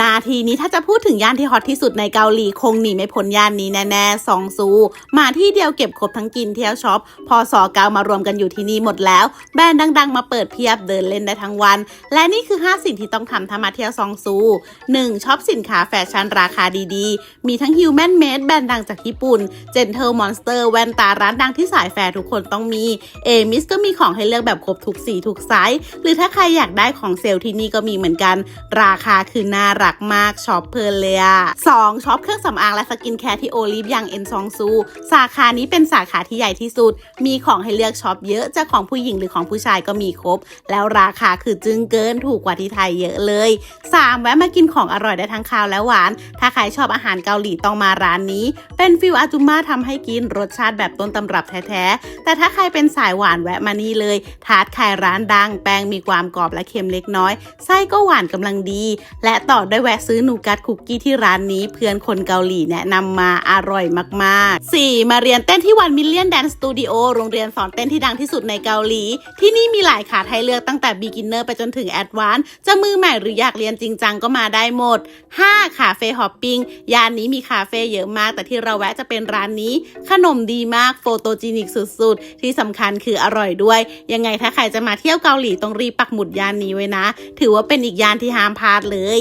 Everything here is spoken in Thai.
นาทีนี้ถ้าจะพูดถึงย่านที่ฮอตที่สุดในเกาหลีคงหนีไม่พ้นย่านนี้แน่ๆซองซู มาที่เดียวเก็บครบทั้งกินเที่ยวช็อป พอสอเกามารวมกันอยู่ที่นี่หมดแล้ว แบรนด์ดังๆ มาเปิดเพียบเดินเล่นได้ทั้งวัน และนี่คือ 5 สิ่งที่ต้องทำถ้ามาเที่ยวซองซู 1. ช็อปสินค้าแฟชั่นราคาดีๆ มีทั้ง Human Made แบรนด์ดังจากญี่ปุ่น Gentle Monster แว่นตาร้านดังที่สายแฟร์ทุกคนต้องมีเอมิสก็มีของให้เลือกแบบครบทุกสีทุกไซส์หรือถ้าใครอยากได้ของเซลล์ที่นี่ก็มีเหมือนกัน ราคาคือน่ารักมากช็อปเพลินเลยอะสองช็อปเครื่องสำอางและสกินแคร์ที่โอลิฟอย่างเอ็นซองซู สาขานี้เป็นสาขาที่ใหญ่ที่สุด มีของให้เลือกช็อปเยอะจะของผู้หญิงหรือของผู้ชายก็มีครบ แล้วราคาคือจึงเกินถูกกว่าที่ไทยเยอะเลย 3. แวะมากินของอร่อยได้ทั้งคาวและหวาน ถ้าใครชอบอาหารเกาหลีต้องมาร้านนี้ เป็นฟิลอาจุม่าทำให้กินรสชาติแบบต้นตำรับแท้ๆ แต่ถ้าใครเป็นสายหวานแวะมานี่เลย ทาร์ตไข่ร้านดัง แป้งมีความกรอบและเค็มเล็กน้อย ไส้ก็หวานกำลังดี และต่อได้แวะซื้อนูกัตคุกกี้ที่ร้านนี้เพื่อนคนเกาหลีแนะนำมาอร่อยมากๆ 4. มาเรียนเต้นที่วันมิลเลียนแดนสตูดิโอโรงเรียนสอนเต้นที่ดังที่สุดในเกาหลี ที่นี่มีหลายขาให้เลือกตั้งแต่ beginner ไปจนถึง advanced จะมือใหม่หรืออยากเรียนจริงจังก็มาได้หมด 5. คาเฟ่ฮอปปิ้งย่านนี้มีคาเฟ่เยอะมาก แต่ที่เราแวะจะเป็นร้านนี้ ขนมดีมากโฟโตจินิกสุดๆ ที่สำคัญคืออร่อยด้วย ยังไงถ้าใครจะมาเที่ยวเกาหลีต้องรีบปักหมุดย่านนี้ไว้นะ ถือว่าเป็นอีกย่านที่ห้ามพลาดเลย